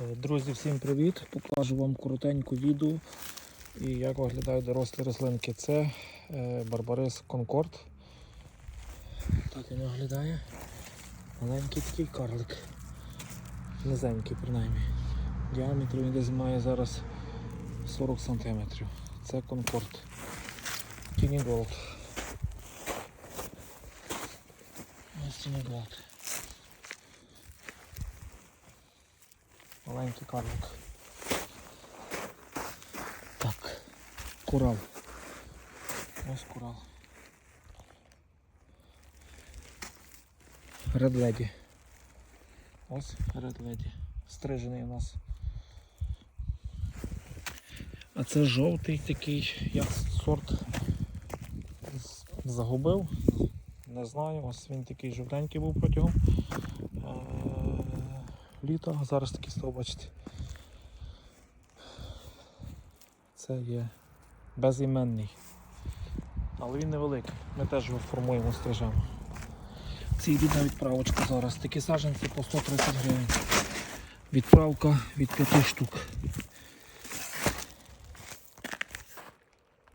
Е, Друзі, всім привіт! Покажу вам коротеньку відео і як виглядають дорослі рослинки. Це е, Барбарис Конкорд. Так він виглядає. Маленький такий карлик. Низенький принаймні. Діаметр він десь має зараз 40 см. Це Конкорд. Тіні Голд. Ось Тіні Голд. Маленький карлик. Так, курал. Ось курал. Ред леді. Ось ред леді. Стрижений у нас. А це жовтий такий, я сорт загубив. Не знаю, ось він такий жовтенький був протягом літа. Зараз такі став, бачите. Це є безіменний. Але він невеликий. Ми теж його формуємо стрижемо. Це йде на відправочку зараз. Такі саджанці по 130 гривень. Відправка від 5 штук.